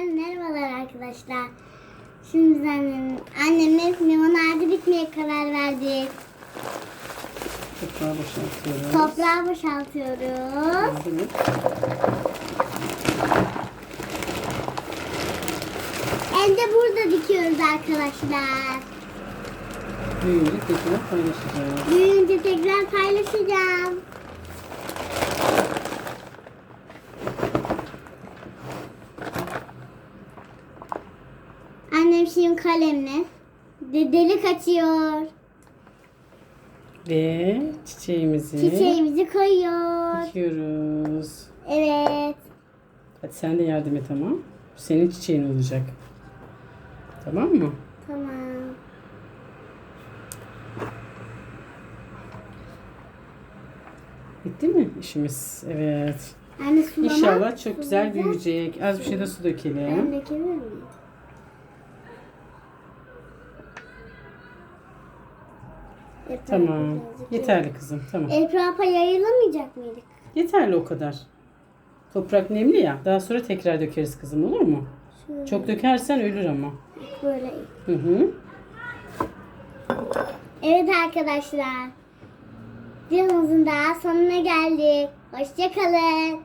Hepinize merhabalar arkadaşlar. Şimdi annem, annemle limonade bitmeye karar verdik. Toprağı boşaltıyoruz. Toprağı boşaltıyoruz. Yardım et. Hem de burada dikiyoruz arkadaşlar. Büyüyünce tekrar paylaşacağız. Büyüyünce tekrar paylaşacağım. Şimdi kalemle de delik açıyor. Ve çiçeğimizi Çiçeğimizi koyuyor. dikiyoruz. Evet. Hadi sen de yardım et ama. Bu senin çiçeğin olacak. Tamam mı? Tamam. Bitti mi işimiz? Evet. Anne sulama. İnşallah çok güzel büyüyecek. Az bir şey de su Ben dökelim. dökebilir miyim? Etrafa Tamam. birazcık Yeterli kızım. Tamam. Etrafa yayılamayacak mıydık? Yeterli o kadar. Toprak nemli ya. Daha sonra tekrar dökeriz kızım olur mu? Şöyle Çok dökersen ölür ama. böyle. Hı hı. Evet arkadaşlar. Videomuzun daha sonuna geldik. Hoşçakalın.